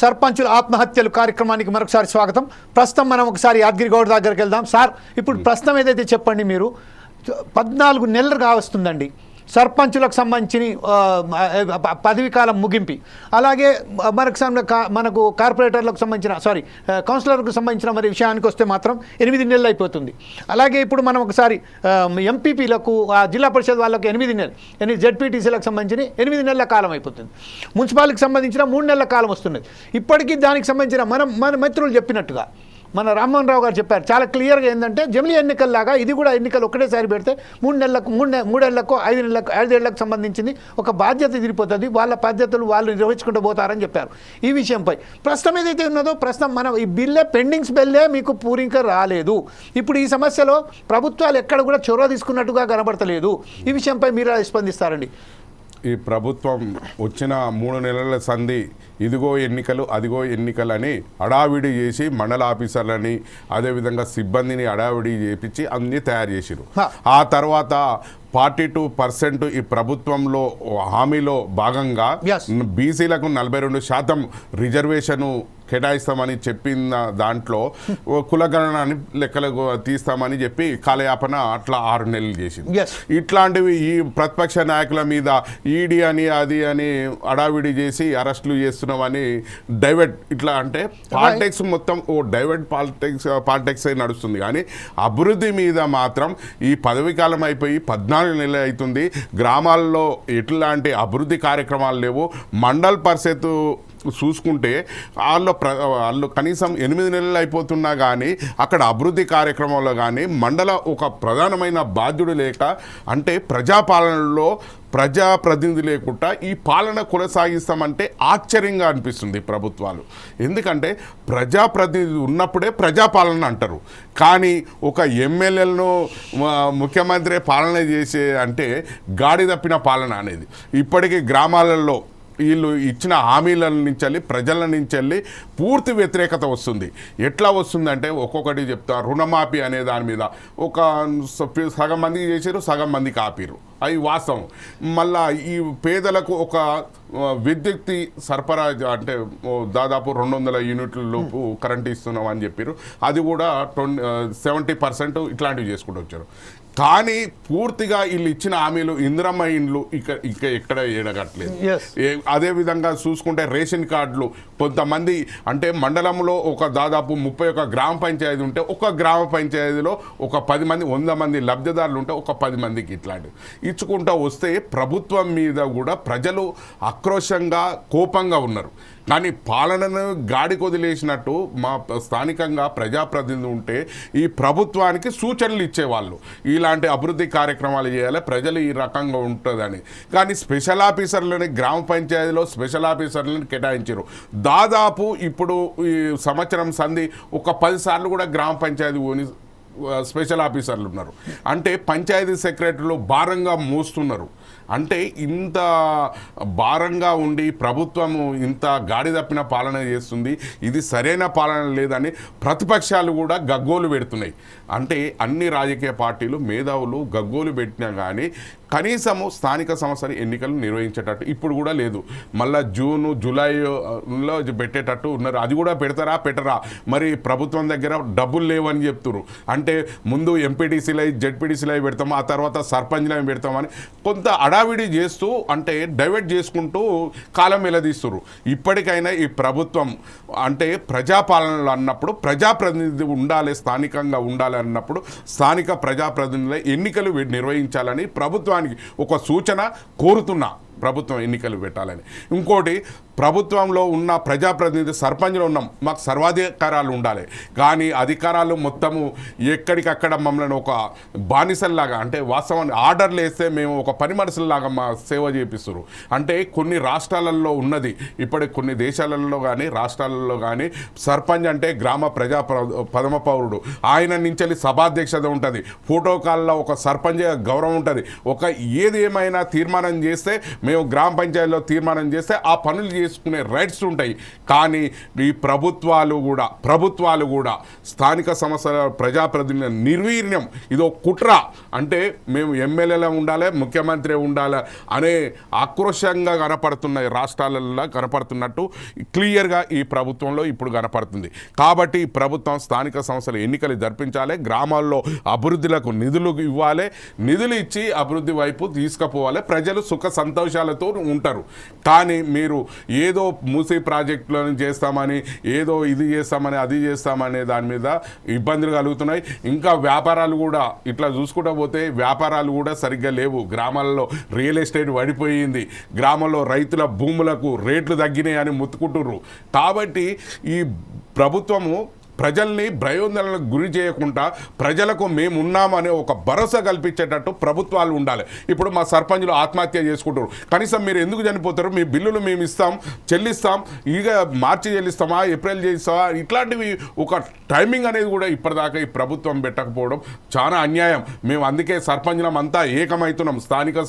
సర్పంచుల ఆత్మహత్యలు కార్యక్రమానికి మరొకసారి స్వాగతం. ప్రస్తుతం మనం ఒకసారి యాదగిరి గౌడ్ దగ్గరికి వెళ్దాం. సార్ ఇప్పుడు ప్రస్తుతం ఏదైతే చెప్పండి మీరు పద్నాలుగు నెలలు కావస్తుందండి సర్పంచులకు సంబంధించిన పదవి పదవీ కాలం ముగింపి. అలాగే మనకు కా- మనకు కార్పొరేటర్లకు సంబంధించిన సారీ కౌన్సిలర్కు సంబంధించిన మరి విషయానికి వస్తే మాత్రం ఎనిమిది నెలలు అయిపోతుంది. అలాగే ఇప్పుడు మనం ఒకసారి ఎంపీపీలకు జిల్లా పరిషత్ వాళ్ళకు ఎనిమిది నెలలు ఎనిమిది జెడ్పీటీసీలకు సంబంధించిన ఎనిమిది నెలల కాలం అయిపోతుంది. మున్సిపాలిటీకి సంబంధించిన మూడు నెలల కాలం వస్తున్నది. ఇప్పటికీ దానికి సంబంధించిన మనం మన మిత్రులు చెప్పినట్టుగా మన రామ్మోహన్ రావు గారు చెప్పారు చాలా క్లియర్గా ఏంటంటే జమిలీ ఎన్నికల్లాగా ఇది కూడా ఎన్నికలు ఒకటేసారి పెడితే మూడు నెలలకు మూడు నె- మూడేళ్ళకు ఐదు నెలలకు ఐదేళ్ళకు సంబంధించింది ఒక బాధ్యత తిరిగిపోతుంది వాళ్ళ బాధ్యతలు వాళ్ళు నిర్వహించుకుంటూ పోతారని చెప్పారు ఈ విషయంపై. ప్రస్తుతం ఏదైతే ఉన్నదో ప్రస్తుతం మనం ఈ బిల్లే పెండింగ్స్ బిల్లే మీకు పూరింక రాలేదు. ఇప్పుడు ఈ సమస్యలో ప్రభుత్వాలు ఎక్కడ కూడా చొరవ తీసుకున్నట్టుగా కనబడతలేదు. ఈ విషయంపై మీరు స్పందిస్తారండి? ఈ ప్రభుత్వం వచ్చిన మూడు నెలల సంధి ఇదిగో ఎన్నికలు అదిగో ఎన్నికలు అని హడావిడి చేసి మండల ఆఫీసర్లని అదేవిధంగా సిబ్బందిని హడావిడి చేపించి అన్నీ తయారు చేసిరు. ఆ తర్వాత ఫార్టీ టూ పర్సెంట్ ఈ ప్రభుత్వంలో హామీలో భాగంగా. బీసీలకు నలభై రెండు శాతం రిజర్వేషను కేటాయిస్తామని చెప్పిన దాంట్లో ఓ కులగణనాన్ని లెక్కలకు తీస్తామని చెప్పి కాలయాపన అట్లా ఆరు నెలలు చేసింది. ఇట్లాంటివి ఈ ప్రతిపక్ష నాయకుల మీద ఈడీ అని అది అని అడావిడి చేసి అరెస్టులు చేస్తున్నామని డైవర్ట్ ఇట్లా అంటే పాలిటిక్స్ మొత్తం ఓ డైవర్ట్ పాలిటిక్స్ పాలిటిక్స్ నడుస్తుంది కానీ అభివృద్ధి మీద మాత్రం ఈ పదవి కాలం అయిపోయి పద్నాలుగు నెలలు అవుతుంది. గ్రామాల్లో ఎట్లాంటి అభివృద్ధి కార్యక్రమాలు లేవు. మండల్ పరిషత్ చూసుకుంటే వాళ్ళు ప్ర వాళ్ళు కనీసం ఎనిమిది నెలలు అయిపోతున్నా కానీ అక్కడ అభివృద్ధి కార్యక్రమంలో కానీ మండల ఒక ప్రధానమైన బాధ్యుడు లేక అంటే ప్రజాపాలనలో ప్రజాప్రతినిధి లేకుండా ఈ పాలన కొనసాగిస్తామంటే ఆశ్చర్యంగా అనిపిస్తుంది ప్రభుత్వాలు. ఎందుకంటే ప్రజాప్రతినిధి ఉన్నప్పుడే ప్రజాపాలన అంటారు. కానీ ఒక ఎమ్మెల్యేలను ముఖ్యమంత్రి పాలన చేసే అంటే గాడి తప్పిన పాలన అనేది. ఇప్పటికీ గ్రామాలలో వీళ్ళు ఇచ్చిన హామీల నుంచి వెళ్ళి ప్రజల నుంచి వెళ్ళి పూర్తి వ్యతిరేకత వస్తుంది. ఎట్లా వస్తుందంటే ఒక్కొక్కటి చెప్తా రుణమాఫీ అనే దాని మీద. ఒక సగం మందికి చేసారు సగం మందికి ఆపిరు అవి వాస్తవం. మళ్ళా ఈ పేదలకు ఒక విద్యుత్ సరఫరా అంటే దాదాపు రెండు వందల యూనిట్ల లోపు కరెంట్ ఇస్తున్నాం అని చెప్పారు అది కూడా ట్వంటీ సెవెంటీ పర్సెంట్ ఇట్లాంటివి చేసుకుంటూ వచ్చారు. కానీ పూర్తిగా వీళ్ళు ఇచ్చిన హామీలు ఇందిరమ్మ ఇండ్లు ఇక ఇక ఎక్కడ ఏడగట్లేదు. అదే విధంగా చూసుకుంటే రేషన్ కార్డులు కొంతమంది అంటే మండలంలో ఒక దాదాపు ముప్పై ఒక గ్రామ పంచాయతీ ఉంటే ఒక గ్రామ పంచాయతీలో ఒక పది మంది వంద మంది లబ్ధిదారులు ఉంటే ఒక పది మందికి ఇట్లాంటివి. ఇచ్చుకుంటూ వస్తే ప్రభుత్వం మీద కూడా ప్రజలు ఆక్రోశంగా కోపంగా ఉన్నారు. కానీ పాలనను గాడి కొదిలేసినట్టు మా స్థానికంగా ప్రజాప్రతినిధి ఉంటే ఈ ప్రభుత్వానికి సూచనలు ఇచ్చేవాళ్ళు. ఇలాంటి అభివృద్ధి కార్యక్రమాలు చేయాలి ప్రజలు ఈ రకంగా ఉంటుందని. కానీ స్పెషల్ ఆఫీసర్లని గ్రామ పంచాయతీలో స్పెషల్ ఆఫీసర్లను కేటాయించారు దాదాపు ఇప్పుడు ఈ సంవత్సరం సంధి ఒక పదిసార్లు కూడా గ్రామ పంచాయతీ ఓని స్పెషల్ ఆఫీసర్లు ఉన్నారు. అంటే పంచాయతీ సెక్రటరీలు భారంగా మోస్తున్నారు. అంటే ఇంత భారంగా ఉండి ప్రభుత్వము ఇంత గాడి తప్పిన పాలన చేస్తుంది. ఇది సరైన పాలన లేదని ప్రతిపక్షాలు కూడా గగ్గోలు పెడుతున్నాయి. అంటే అన్ని రాజకీయ పార్టీలు మేధావులు గగ్గోలు పెట్టినా కానీ కనీసము స్థానిక సంస్థల ఎన్నికలు నిర్వహించేటట్టు ఇప్పుడు కూడా లేదు. మళ్ళీ జూను జూలైలో పెట్టేటట్టు ఉన్నారు. అది కూడా పెడతారా? పెట్టరా. మరి ప్రభుత్వం దగ్గర డబ్బులు లేవని చెప్తున్నారు అంటే ముందు ఎంపీటీసీలు జెడ్పీటీసీలు అవి పెడతాము ఆ తర్వాత సర్పంచ్లు అవి పెడతామని కొంత అడావిడి చేస్తూ అంటే డైవర్ట్ చేసుకుంటూ కాలం వెలదీస్తున్నారు ఇప్పటికైనా ఈ ప్రభుత్వం అంటే ప్రజాపాలనలు అన్నప్పుడు ప్రజాప్రతినిధి ఉండాలి స్థానికంగా ఉండాలి అన్నప్పుడు స్థానిక ప్రజాప్రతినిధుల ఎన్నికలు నిర్వహించాలని ప్రభుత్వం ప్రభుత్వానికి ఒక సూచన కోరుతున్నా ప్రభుత్వం ఎన్నికలు పెట్టాలని. ఇంకోటి ప్రభుత్వంలో ఉన్న ప్రజాప్రతినిధి సర్పంచ్లో ఉన్నాం మాకు సర్వాధికారాలు ఉండాలి. కానీ అధికారాలు మొత్తము ఎక్కడికక్కడ మమ్మల్ని ఒక బానిసల్లాగా అంటే వాస్తవాన్ని ఆర్డర్లు వేస్తే మేము ఒక పని మనుషుల్లాగా మా సేవ చేపిస్తారు అంటే కొన్ని రాష్ట్రాలలో ఉన్నది. ఇప్పటి కొన్ని దేశాలలో కానీ రాష్ట్రాలలో కానీ సర్పంచ్ అంటే గ్రామ ప్రజా ప్ర- ప్రథమ పౌరుడు. ఆయన నుంచి సభాధ్యక్షత ఉంటుంది. ఫోటో కాల్లో ఒక సర్పంచ్ గౌరవం ఉంటుంది. ఒక ఏది ఏమైనా తీర్మానం చేస్తే మేము గ్రామ పంచాయతీలో తీర్మానం చేస్తే ఆ పనులు చేసుకునే రైట్స్ ఉంటాయి. కానీ ఈ ప్రభుత్వాలు కూడా ప్రభుత్వాలు కూడా స్థానిక సమస్యల ప్రజాప్రతినిధుల నిర్వీర్యం ఇదో కుట్ర. అంటే మేము ఎమ్మెల్యేలా ఉండాలి ముఖ్యమంత్రి ఉండాలి అనే ఆక్రోశంగా కనపడుతున్న ఈ రాష్ట్రాలలో కనపడుతున్నట్టు క్లియర్గా ఈ ప్రభుత్వంలో ఇప్పుడు కనపడుతుంది. కాబట్టి ఈ ప్రభుత్వం స్థానిక సంస్థల ఎన్నికలు జరిపించాలి గ్రామాల్లో అభివృద్ధిలకు నిధులు ఇవ్వాలి నిధులు ఇచ్చి అభివృద్ధి వైపు తీసుకుపోవాలి. ప్రజలు సుఖ సంతోషాలతో ఉంటారు. కానీ మీరు ఏదో మూసీ ప్రాజెక్టులను చేస్తామని ఏదో ఇది చేస్తామని అది చేస్తామనే దాని మీద ఇబ్బందులు కలుగుతున్నాయి. ఇంకా వ్యాపారాలు కూడా ఇట్లా చూసుకుంటా పోతే వ్యాపారాలు కూడా సరిగ్గా లేవు. గ్రామాలలో రియల్ ఎస్టేట్ పడిపోయింది. గ్రామంలో రైతుల భూములకు రేట్లు తగ్గినాయి అని ముత్తుకుంటుర్రు. కాబట్టి ఈ ప్రభుత్వము ప్రజల్ని భయోందనలకు గురి చేయకుండా ప్రజలకు మేము ఉన్నామనే ఒక భరోసా కల్పించేటట్టు ప్రభుత్వాలు ఉండాలి. ఇప్పుడు మా సర్పంచులు ఆత్మహత్య చేసుకుంటారు కనీసం మీరు ఎందుకు చనిపోతారు? మీ బిల్లులు మేము ఇస్తాం చెల్లిస్తాం ఇక మార్చి చెల్లిస్తామా ఏప్రిల్ చేస్తామా ఇట్లాంటివి ఒక టైమింగ్ అనేది కూడా ఇప్పటిదాకా ఈ ప్రభుత్వం పెట్టకపోవడం చాలా అన్యాయం. మేము అందుకే సర్పంచులం అంతా ఏకమవుతున్నాం. స్థానిక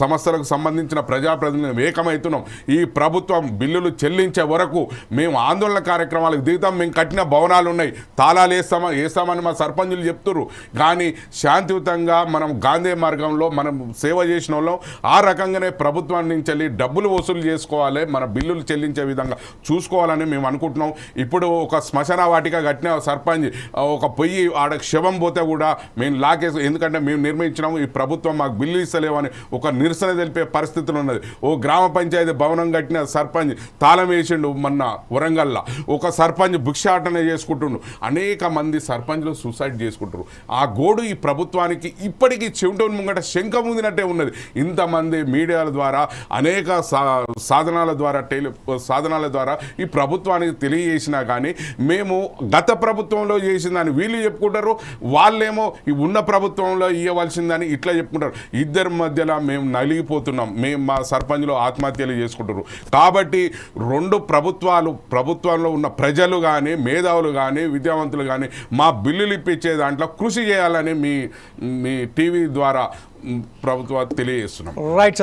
సంస్థలకు సంబంధించిన ప్రజాప్రతినిధులు ఏకమవుతున్నాం. ఈ ప్రభుత్వం బిల్లులు చెల్లించే వరకు మేము ఆందోళన కార్యక్రమాలకు దిగుతాం. మేము కట్టిన భవనాలు ఉన్నాయి తాళాలు వేస్తామా వేస్తామని మా సర్పంచులు చెప్తున్నారు కానీ శాంతియుతంగా మనం గాంధీ మార్గంలో మనం సేవ చేసిన వాళ్ళం. ఆ రకంగానే ప్రభుత్వం నుంచి వెళ్ళి డబ్బులు వసూలు చేసుకోవాలి. మన బిల్లులు చెల్లించే విధంగా చూసుకోవాలని మేము అనుకుంటున్నాం. ఇప్పుడు ఒక శ్మశాన వాటిక కట్టిన సర్పంచ్ ఒక పొయ్యి ఆడ శవం పోతే కూడా మేము లాకేసి ఎందుకంటే మేము నిర్మించినాము. ఈ ప్రభుత్వం మాకు బిల్లు ఇస్తలేమని ఒక నిరసన తెలిపే పరిస్థితులు ఉన్నది. ఓ గ్రామ పంచాయతీ భవనం కట్టిన సర్పంచ్ తాళం వేసిండు మొన్న వరంగల్లో. ఒక సర్పంచ్ భిక్షాటన చేసుకుంటుండు అనేక మంది సర్పంచ్లు సూసైడ్ చేసుకుంటారు ఆ గోడు ఈ ప్రభుత్వానికి ఇప్పటికీ చెవిటోని ముంగట శంఖ ముందినట్టే ఉన్నది. ఇంతమంది మీడియాల ద్వారా అనేక సా సాధనాల ద్వారా టెలి సాధనాల ద్వారా ఈ ప్రభుత్వానికి తెలియజేసినా కానీ మేము గత ప్రభుత్వంలో చేసిందని వీళ్ళు చెప్పుకుంటారు వాళ్ళేమో ఈ ఉన్న ప్రభుత్వంలో ఇవ్వవలసిందని ఇట్లా చెప్పుకుంటారు. ఇద్దరి మధ్యలో మేము నలిగిపోతున్నాం. మేము మా సర్పంచ్లు ఆత్మహత్యలు చేసుకుంటారు కాబట్టి రెండు ప్రభుత్వాలు ప్రభుత్వంలో ఉన్న ప్రజలు కానీ మేధావులు కానీ విద్యావంతులు కానీ మా బిల్లులు ఇప్పించే దాంట్లో కృషి చేయాలని మీ మీ టీవీ ద్వారా మ్, ప్రభుత్వాలు తెలియజేస్తున్నాం రైట్